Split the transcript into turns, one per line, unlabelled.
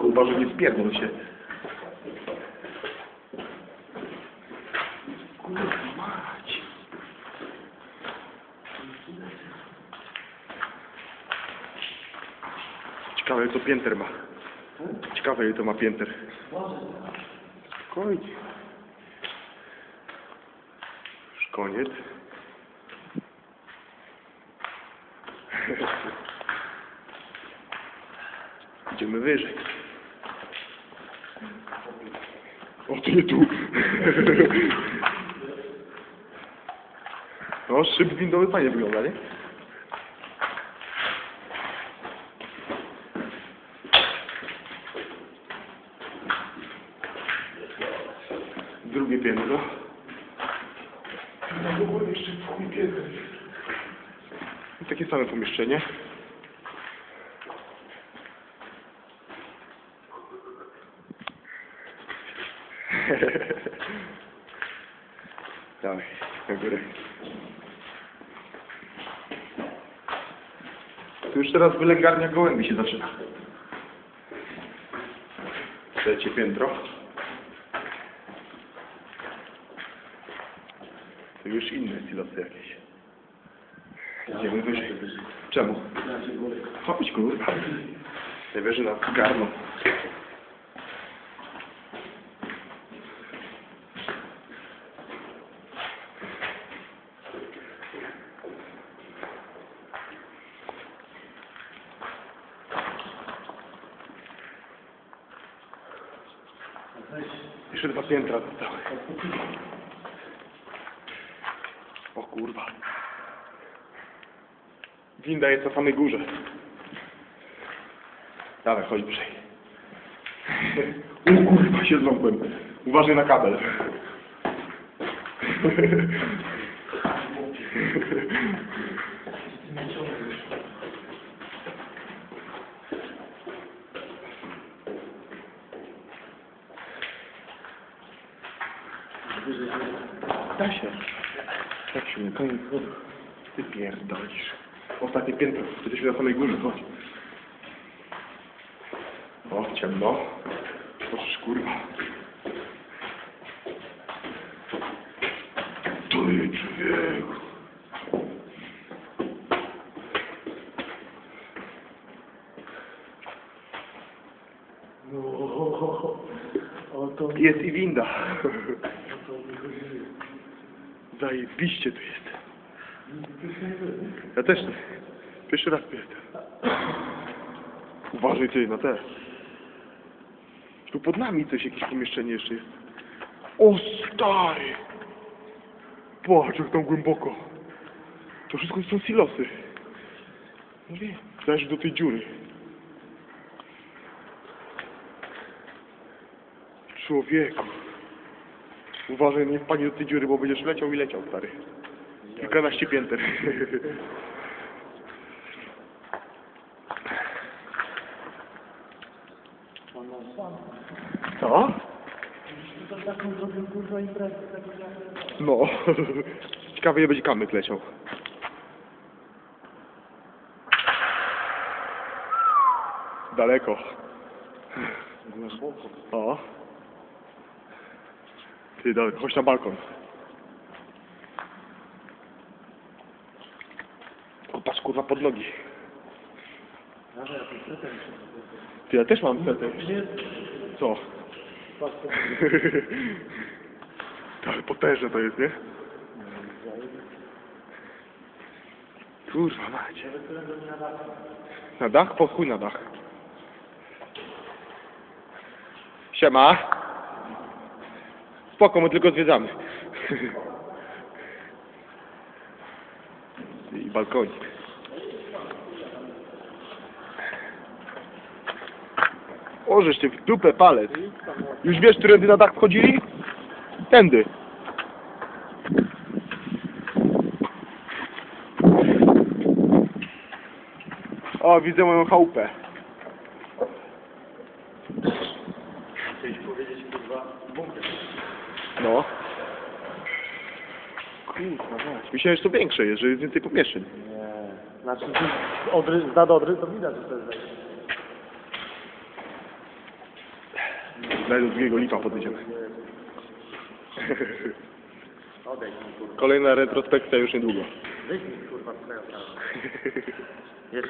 Kurwa, że nie spierdol się. Kurwa mać. Ciekawe, pięter ma. Ciekawe, ile to ma pięter. Spokojnie. Już koniec. Idziemy wyżej. O, ty tu. No, szyb windowy fajnie wygląda, nie? Drugie piętro. No jeszcze chuj piętro. Takie same pomieszczenie. Dawaj, na górę. Tu już teraz wylęgarnia gołębi się zaczyna. Trzecie piętro. To już inne silosy jakieś. Idziemy wyżej. Czemu? Chodź kurwa. Najwyżej nas zgarną. Jeszcze dwa piętra zostały. O kurwa. Winda jest na samej górze. Dawaj, chodź wyżej. O kurwa, się zląkłem. Uważaj na kabel. Da się. Tak się nie koniec. Ty pierdolisz. Ostatnie piętro. Jesteśmy na samej górze, chodź. O, ciemno. Proszę, kurwa. To jest człowiek.
No, o to
Jest i winda. Zajebiście tu jest. Ja też nie. Pierwszy raz jestem. Uważaj ty na te. Tu pod nami coś, jakieś pomieszczenie jeszcze jest. O stary! Patrz jak tam głęboko. To wszystko są silosy. Mówię, Zaś do tej dziury. Człowieku. Uważaj, nie wpadnie do tej dziury, bo będziesz leciał i leciał, stary. Kilkanaście pięter. Co? No. Ciekawe, ile będzie kamyk leciał. Daleko.
Głęboko.
O. Ty, dalej, chodź na balkon. O, kurwa pod nogi. Ty, ja też mam setę. Co?
to
Ale potężne to jest, nie? Kurwa macie. Na dach? Po chuj na dach. Siema. Spoko, my tylko zwiedzamy. I balkonik. O, żeście w dupę palec. Już wiesz, którędy na dach wchodzili? Tędy. O, widzę moją chałupę. No. Kurwa, weź. Myślałem, że to większe jest, że jest więcej pomieszczeń.
Nie. Znaczy, z Odry, z nad to widać, że to jest wejście.
Daj do drugiego lipa podejdziemy. Kolejna retrospekcja już niedługo.
Wyjdź mi kurwa z tego